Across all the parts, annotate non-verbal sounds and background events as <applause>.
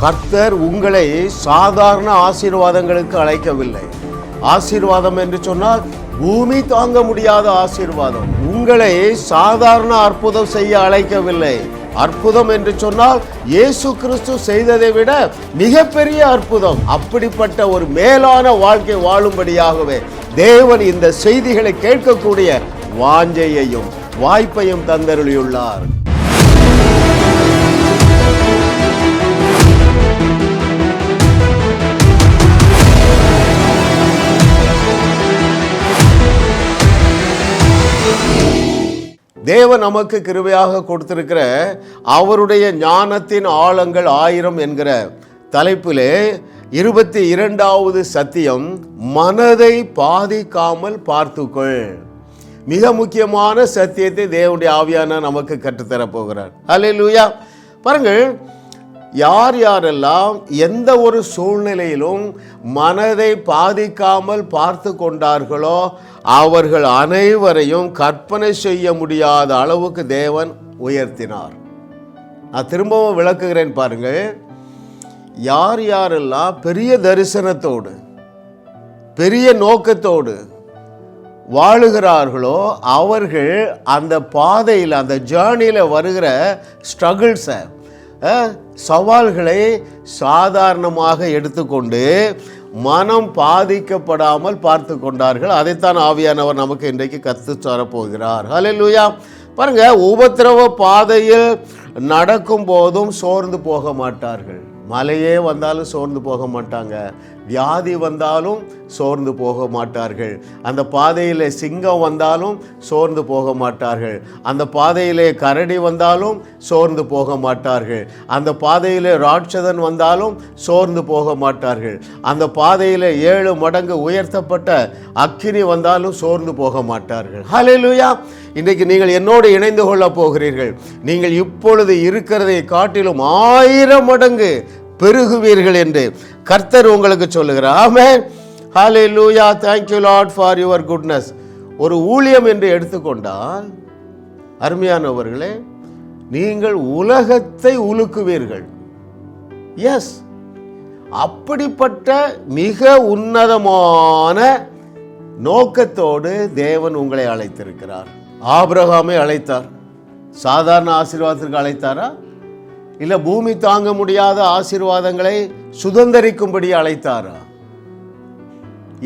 கர்த்தர் உங்களை சாதாரண ஆசீர்வாதங்களுக்கு அழைக்கவில்லை. ஆசீர்வாதம் என்று சொன்னால் பூமி தாங்க முடியாத ஆசீர்வாதம். உங்களை சாதாரண அற்புதம் செய்ய அழைக்கவில்லை. அற்புதம் என்று சொன்னால் இயேசு கிறிஸ்து செய்ததை விட மிகப்பெரிய அற்புதம். அப்படிப்பட்ட ஒரு மேலான வாழ்க்கை வாழும்படியாகவே தேவன் இந்த செய்திகளை கேட்கக்கூடிய வாஞ்சையையும் வாய்ப்பையும் தந்தருளியுள்ளார். தேவன் நமக்கு கிருபையாக கொடுத்திருக்கிற அவருடைய ஞானத்தின் ஆழங்கள் ஆயிரம் என்கிற தலைப்பிலே இருபத்தி இரண்டாவது சத்தியம் மனதை பாதிக்காமல் பார்த்துக்கொள். மிக முக்கியமான சத்தியத்தை தேவனுடைய ஆவியான நமக்கு கற்றுத்தரப் போகிறார். அல்லேலூயா பாருங்கள் யார் யாரெல்லாம் எந்த ஒரு சூழ்நிலையிலும் மனதை பாதிக்காமல் பார்த்து கொண்டார்களோ அவர்கள் அனைவரையும் கற்பனை செய்ய முடியாத அளவுக்கு தேவன் உயர்த்தினார். நான் திரும்பவும் விளக்குகிறேன் பாருங்கள். யார் யாரெல்லாம் பெரிய தரிசனத்தோடு பெரிய நோக்கத்தோடு வாழுகிறார்களோ அவர்கள் அந்த பாதையில் அந்த ஜேர்னியில் வருகிற ஸ்ட்ரகிள்ஸை சவால்களை சாதாரணமாக எடுத்துக்கொண்டு மனம் பாதிக்கப்படாமல் பார்த்து கொண்டார்கள். அதைத்தான் ஆவியானவர் நமக்கு இன்றைக்கு கற்று தரப்போகிறார். ஹalleluya பாருங்க உபத்திரவ பாதையில் நடக்கும் போதும் சோர்ந்து போக மாட்டார்கள். மலையே வந்தாலும் சோர்ந்து போக மாட்டாங்க. வியாதி வந்தாலும் சோர்ந்து போக மாட்டார்கள். அந்த பாதையில் சிங்கம் வந்தாலும் சோர்ந்து போக மாட்டார்கள். அந்த பாதையிலே கரடி வந்தாலும் சோர்ந்து போக மாட்டார்கள். அந்த பாதையில் ராட்சதன் வந்தாலும் சோர்ந்து போக மாட்டார்கள். அந்த பாதையில் ஏழு மடங்கு உயர்த்தப்பட்ட அக்கினி வந்தாலும் சோர்ந்து போக மாட்டார்கள். ஹalleluya இன்றைக்கு நீங்கள் என்னோடு இணைந்து கொள்ளப் போகிறீர்கள். நீங்கள் இப்பொழுது இருக்கிறதை காட்டிலும் ஆயிரம் மடங்கு பெருகுவீர்கள் என்று கர்த்தர் உங்களுக்கு சொல்லுகிறார். Amen hallelujah thank you lot for your goodness ஒரு ஊழியம் என்று எடுத்துக்கொண்டால் அருமையானவர்களே நீங்கள் உலகத்தை உலுக்குவீர்கள். எஸ் அப்படிப்பட்ட மிக உன்னதமான நோக்கத்தோடு தேவன் உங்களை அழைத்திருக்கிறார். ஆபிரகாமை அழைத்தார். சாதாரண ஆசீர்வாதத்திற்கு அழைத்தாரா? இல்லை பூமி தாங்க முடியாத ஆசீர்வாதங்களை சுதந்தரிக்கும்படி அழைத்தாரா?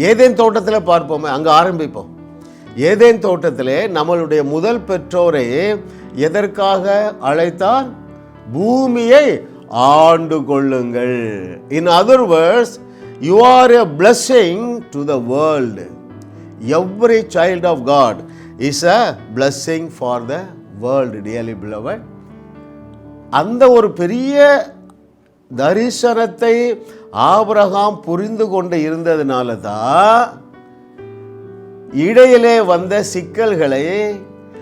ஏதேன் தோட்டத்தில் பார்ப்போமே அங்கே ஆரம்பிப்போம். ஏதேன் தோட்டத்திலே நம்மளுடைய முதல் பெற்றோரை எதற்காக அழைத்தார்? பூமியை ஆண்டு கொள்ளுங்கள். In other words you are a blessing to the world every child of God is a blessing for the world dearly beloved அந்த ஒரு பெரிய தரிசனத்தை ஆபிரகாம் புரிந்து கொண்டு இருந்ததுனால தான் இடையிலே வந்த சிக்கல்களை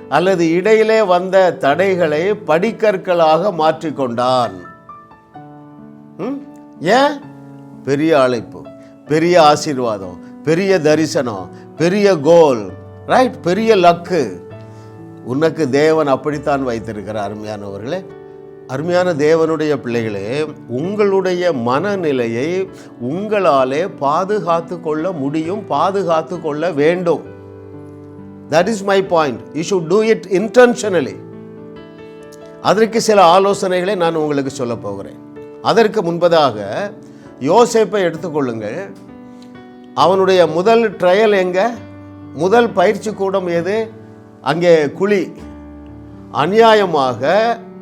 அல்லது இடையிலே வந்த தடைகளை படிக்கற்களாக மாற்றிக்கொண்டான். ம்? ஏன்? பெரிய அழைப்பு பெரிய ஆசீர்வாதம் பெரிய தரிசனம் பெரிய கோல் ரைட் பெரிய லக்கு. உனக்கு தேவன் அப்படித்தான் வைத்திருக்கிறார் அருமையானவர்களே. அருமையான தேவனுடைய பிள்ளைகளே உங்களுடைய மனநிலையை உங்களாலே பாதுகாத்து கொள்ள முடியும் பாதுகாத்து கொள்ள வேண்டும். That is my point you should do it intentionally அதற்கு சில ஆலோசனைகளை நான் உங்களுக்கு சொல்ல போகிறேன். அதற்கு முன்பதாக யோசேப்பை எடுத்துக்கொள்ளுங்கள் அவனுடைய முதல் ட்ரையல் எங்க? முதல் பயிற்சி கூடம் எது? அங்கே குழி. அநியாயமாக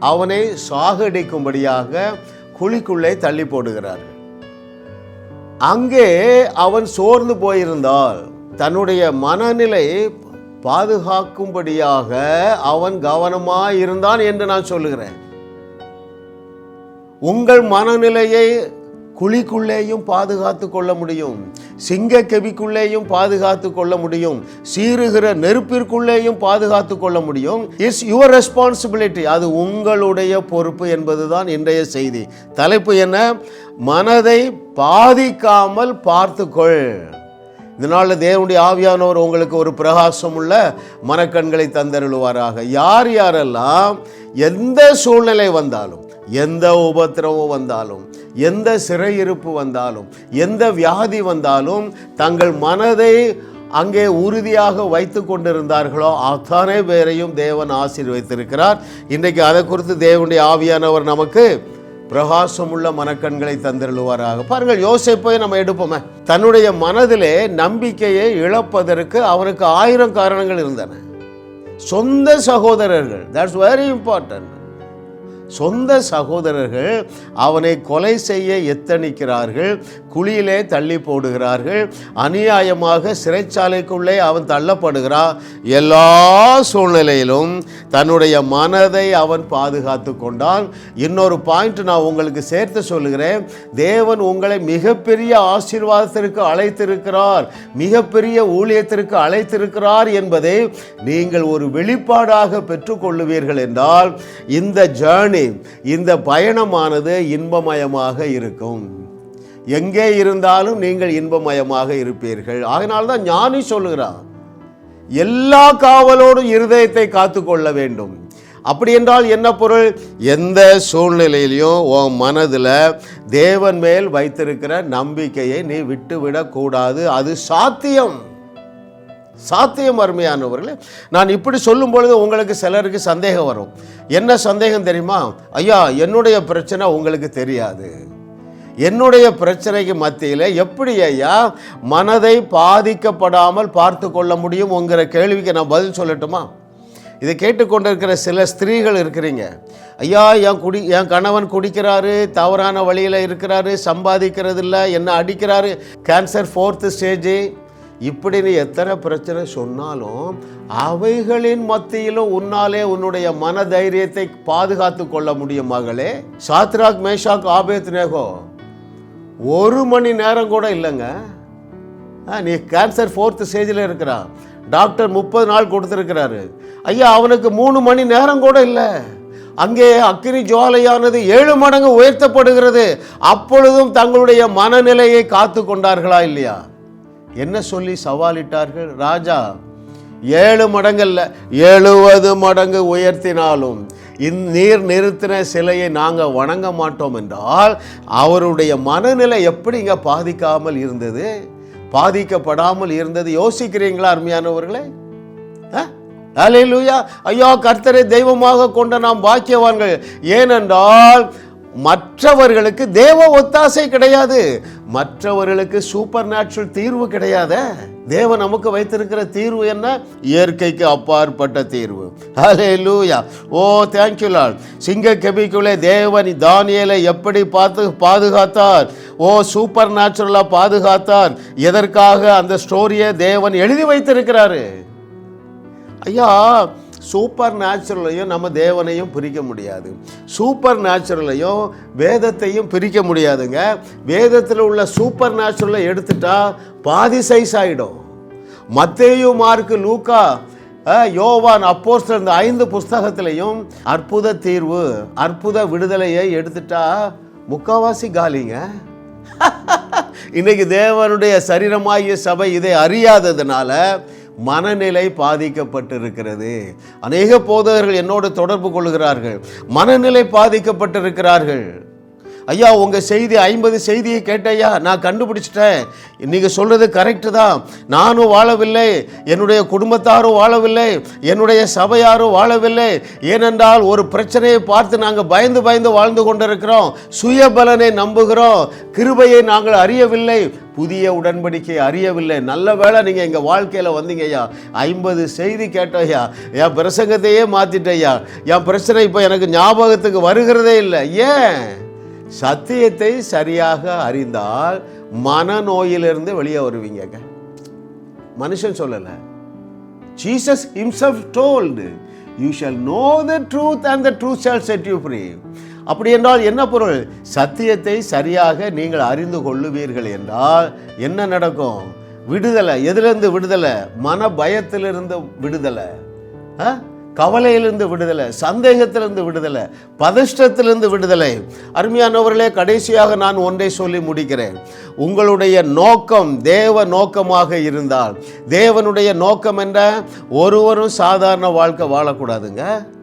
அவனை சாகடிக்கும்படியாக குழிக்குள்ளே தள்ளி போடுகிறார்கள். அங்கே அவன் சோர்ந்து போயிருந்தால் தன்னுடைய மனநிலை பாதுகாக்கும்படியாக அவன் கவனமாக இருந்தான் என்று நான் சொல்லுகிறேன். உங்கள் மனநிலையை குழிக்குள்ளேயும் பாதுகாத்து கொள்ள முடியும். சிங்க கெபிக்குள்ளேயும் பாதுகாத்து கொள்ள முடியும். சீறுகிற நெருப்பிற்குள்ளேயும் பாதுகாத்து கொள்ள முடியும். இட்ஸ் யுவர் ரெஸ்பான்சிபிலிட்டி அது உங்களுடைய பொறுப்பு என்பதுதான் இன்றைய செய்தி. தலைப்பு என்ன? மனதை பாதிக்காமல் பார்த்துக்கொள். இதனால் தேவனுடைய ஆவியானவர் உங்களுக்கு ஒரு பிரகாசம் உள்ள மனக்கண்களை தந்தருளுவாராக. யார் யாரெல்லாம் எந்த சூழ்நிலை வந்தாலும் எந்த உபத்திரவம் வந்தாலும் எந்த சிறையிருப்பு வந்தாலும் எந்த வியாதி வந்தாலும் தங்கள் மனதை அங்கே உறுதியாக வைத்து கொண்டிருந்தார்களோ அத்தனை பேரையும் தேவன் ஆசீர்வைத்திருக்கிறார் இன்றைக்கு அதை குறித்து தேவனுடைய ஆவியானவர் நமக்கு பிரகாசமுள்ள மனக்கண்களை தந்திருவாராக பாருங்கள் யோசிப்பை நம்ம எடுப்போமே. தன்னுடைய மனதிலே நம்பிக்கையை இழப்பதற்கு அவனுக்கு ஆயிரம் காரணங்கள் இருந்தன. சொந்த சகோதரர்கள் தட்ஸ் வெரி இம்பார்ட்டன்ட் சொந்த சகோதரர்கள் அவனை கொலை செய்ய எத்தனிக்கிறார்கள்? குழியிலே தள்ளி போடுகிறார்கள். அநியாயமாக சிறைச்சாலைக்குள்ளே அவன் தள்ளப்படுகிறான் எல்லா சூழ்நிலையிலும் தன்னுடைய மனதை அவன் பாதுகாத்து கொண்டான். இன்னொரு பாயிண்ட் நான் உங்களுக்கு சேர்த்து சொல்லுகிறேன். தேவன் உங்களை மிகப்பெரிய ஆசீர்வாதத்திற்கு அழைத்திருக்கிறார். மிகப்பெரிய ஊழியத்திற்கு அழைத்திருக்கிறார் என்பதை நீங்கள் ஒரு வெளிப்பாடாக பெற்றுக்கொள்ளுவீர்கள் என்றால் இந்த ஜேர்னி இந்த பயணமானது இன்பமயமாக இருக்கும். எங்கே இருந்தாலும் நீங்கள் இன்பமயமாக இருப்பீர்கள். அதனால்தான் ஞானி சொல்லுகிறார். எல்லா காவலோடும் இருதயத்தை காத்துக்கொள்ள வேண்டும். அப்படி என்றால் என்ன பொருள்? எந்த சூழ்நிலையிலையும் உன் மனதில் தேவன் மேல் வைத்திருக்கிற நம்பிக்கையை நீ விட்டுவிடக்கூடாது அது சாத்தியம். சாத்தியம் அருமையானவர்களே. நான் இப்படி சொல்லும் பொழுது உங்களுக்கு சிலருக்கு சந்தேகம் வரும். என்ன சந்தேகம் தெரியுமா? ஐயா என்னுடைய பிரச்சனை உங்களுக்கு தெரியாது. என்னுடைய பிரச்சனைக்கு மத்தியில் எப்படி ஐயா மனதை பாதிக்கப்படாமல் பார்த்து கொள்ள முடியும் உங்கிற கேள்விக்கு நான் பதில் சொல்லட்டுமா? இதை கேட்டுக்கொண்டிருக்கிற சில ஸ்திரீகள் இருக்கிறீங்க. ஐயா என் குடி என் கணவன் குடிக்கிறாரு தவறான வழியில் இருக்கிறாரு சம்பாதிக்கிறது இல்லை என்ன அடிக்கிறாரு கேன்சர் ஃபோர்த்து ஸ்டேஜு இப்படின்னு எத்தனை பிரச்சனை சொன்னாலும் அவைகளின் மத்தியிலும் உன்னாலே உன்னுடைய மன தைரியத்தை பாதுகாத்து கொள்ள முடியும் மகளே. Shadrach Meshach Abednego. ஒரு மணி நேரம் கூட இல்லைங்க. ஆ, நீ கேன்சர் ஃபோர்த்து ஸ்டேஜில் இருக்கிறான். டாக்டர் முப்பது நாள் கொடுத்துருக்கிறாரு. ஐயா அவனுக்கு மூணு மணி நேரம் கூட இல்லை. அங்கே அக்கினி ஜுவாலையானது ஏழு மடங்கு உயர்த்தப்படுகிறது. அப்பொழுதும் தங்களுடைய மனநிலையை காத்து கொண்டார்களா இல்லையா? என்ன சொல்லி சவாலிட்டார்கள்? ராஜா ஏழு மடங்கல்ல. எழுபது மடங்கு உயர்த்தினாலும் இந் நீர் நிறுத்தின சிலையை நாங்கள் வணங்க மாட்டோம் என்றால் அவருடைய மனநிலை எப்படிங்க பாதிக்காமல் இருந்தது? பாதிக்கப்படாமல் இருந்தது யோசிக்கிறீங்களா அருமையானவர்களே? அலையிலூயா ஐயா கர்த்தரை தெய்வமாக கொண்ட நாம் பாக்கியவான்கள். ஏனென்றால் மற்றவர்களுக்கு தேவ ஒத்தாசை கிடையாது. மற்றவர்களுக்கு சூப்பர் நேச்சுரல் தீர்வு கிடையாதே. தேவன் நமக்கு வைத்திருக்கிற தீர்வு என்ன? இயற்கைக்கு அப்பாற்பட்ட தீர்வு. ஹலே லூயா ஓ தேங்க்யூ லால் சிங்க கெபிக்குள்ளே தேவன் தானியலை எப்படி பார்த்து பாதுகாத்தார்? ஓ சூப்பர் நேச்சுரலாக பாதுகாத்தார். எதற்காக அந்த ஸ்டோரியை தேவன் எழுதி வைத்திருக்கிறாரு? ஐயா சூப்பர் நேச்சுரலையும் நம்ம தேவனையும் பிரிக்க முடியாது. சூப்பர் நேச்சுரலையும் வேதத்தையும் பிரிக்க முடியாதுங்க. வேதத்தில் உள்ள சூப்பர் நேச்சுரலை எடுத்துட்டா பாதி சைஸ் ஆகிடும் மத்தேயு மார்க்கு லூக்கா யோவான் அப்போஸ் இந்த ஐந்து புஸ்தகத்திலையும் அற்புத தீர்வு அற்புத விடுதலையை எடுத்துட்டா முக்காவாசி காலிங்க. <laughs> இன்னைக்கு தேவனுடைய சரீரமாகிய சபை இதை அறியாததுனால மனநிலை பாதிக்கப்பட்டிருக்கிறது. அநேக போதகர்கள் என்னோடு தொடர்பு கொள்கிறார்கள். மனநிலை பாதிக்கப்பட்டிருக்கிறார்கள். ஐயா உங்கள் செய்தி ஐம்பது செய்தியை கேட்டையா? நான் கண்டுபிடிச்சிட்டேன். நீங்கள் சொல்கிறது கரெக்டு தான். நானும் வாழவில்லை. என்னுடைய குடும்பத்தாரும் வாழவில்லை. என்னுடைய சபையாரும் வாழவில்லை. ஏனென்றால் ஒரு பிரச்சனையை பார்த்து நாங்கள் பயந்து பயந்து வாழ்ந்து கொண்டிருக்கிறோம். சுயபலனை நம்புகிறோம். கிருபையை நாங்கள் அறியவில்லை. புதிய உடன்படிக்கை அறியவில்லை. நல்ல வேளை நீங்கள் எங்கள் வாழ்க்கையில் வந்தீங்க ஐயா. ஐம்பது செய்தி கேட்டோய்யா என் பிரசங்கத்தையே மாற்றிட்டய்யா என் பிரச்சனை இப்போ எனக்கு ஞாபகத்துக்கு வருகிறதே இல்லை. ஏன்? சத்தியத்தை சரியாக அறிந்தால் மனநோயிலிருந்து வெளியே வருவீங்க மனுஷன் சொல்லலை. Jesus himself told you shall know the truth and the truth shall set you free அப்படி என்றால் என்ன பொருள்? சத்தியத்தை சரியாக நீங்கள் அறிந்து கொள்ளுவீர்கள் என்றால் என்ன நடக்கும்? விடுதலை. எதிலிருந்து விடுதலை? மன பயத்திலிருந்து விடுதலை. ஆ? கவலையிலிருந்து விடுதலை. சந்தேகத்திலிருந்து விடுதலை. பதஷ்டத்திலிருந்து விடுதலை. அருமையானவர்களே கடைசியாக நான் ஒன்றை சொல்லி முடிக்கிறேன். உங்களுடைய நோக்கம் தேவ நோக்கமாக இருந்தால். தேவனுடைய நோக்கம் என்ற ஒருவரும் சாதாரண வாழ்க்கை வாழக்கூடாதுங்க.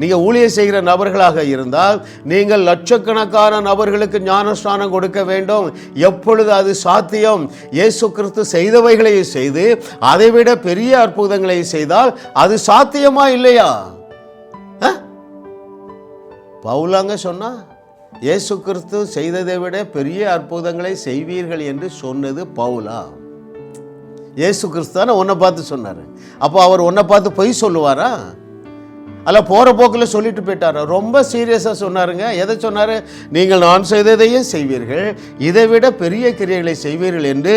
நீங்கள் ஊழியர் செய்கிற நபர்களாக இருந்தால் நீங்கள் லட்சக்கணக்கான நபர்களுக்கு ஞானஸ்நானம் கொடுக்க வேண்டும். எப்பொழுது அது சாத்தியம்? இயேசு கிறிஸ்து செய்தவைகளை செய்து அதைவிட பெரிய அற்புதங்களை செய்தால் அது சாத்தியமா இல்லையா? பவுலாங்க சொன்னா இயேசு கிறிஸ்து செய்ததை விட பெரிய அற்புதங்களை செய்வீர்கள் என்று சொன்னது பவுலா. இயேசு கிறிஸ்து தானே உன்னை பார்த்து சொன்னார். அப்போ அவர் உன்னை பார்த்து பொய் சொல்லுவாரா? அல்ல போகிற போக்கில் சொல்லிட்டு போயிட்டார். ரொம்ப சீரியஸாக சொன்னாருங்க. எதை சொன்னார்? நீங்கள் நான் செய்ததையும் செய்வீர்கள். இதை விட பெரிய கிரியைகளை செய்வீர்கள் என்று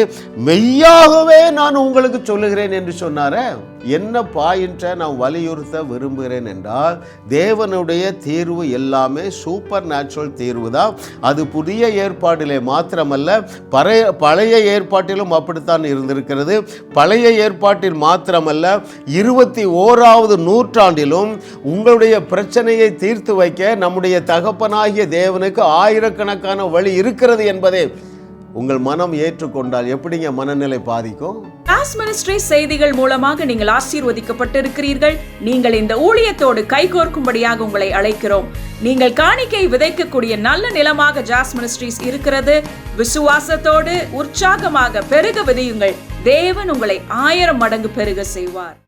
மெய்யாகவே நான் உங்களுக்கு சொல்லுகிறேன் என்று சொன்னாரே. என்ன பாயிண்ட்டை நான் வலியுறுத்த விரும்புகிறேன் என்றால் தேவனுடைய தீர்வு எல்லாமே சூப்பர் நேச்சுரல் தீர்வு தான் அது புதிய ஏற்பாட்டிலே மாத்திரமல்ல பழைய பழைய ஏற்பாட்டிலும் அப்படித்தான் இருந்திருக்கிறது. பழைய ஏற்பாட்டில் மாத்திரமல்ல இருபத்தி ஓராவது நூற்றாண்டிலும் உங்களுடைய பிரச்சனையை தீர்த்து வைக்க நம்முடைய தகப்பனாகிய தேவனுக்கு ஆயிரக்கணக்கான வழி இருக்கிறது என்பதை உங்கள் மனம் ஏற்றுக்கொண்டால் எப்படிங்க மனநிலை பாதிக்கும்? டாஸ் மினிஸ்ட்ரி செய்திகள் மூலமாக நீங்கள் ஆசீர்வதிக்கப்பட்டிருக்கிறீர்கள். நீங்கள் இந்த ஊழியத்தோடு கைகோர்க்கும்படியாக உங்களை அழைக்கிறோம். நீங்கள் காணிக்கை விதைக்கக்கூடிய நல்ல நிலமாக ஜாஸ் மினிஸ்ட்ரீஸ் இருக்கிறது. விசுவாசத்தோடு உற்சாகமாக பெருக விதையுங்கள். தேவன் உங்களை ஆயிரம் மடங்கு பெருக செய்வார்.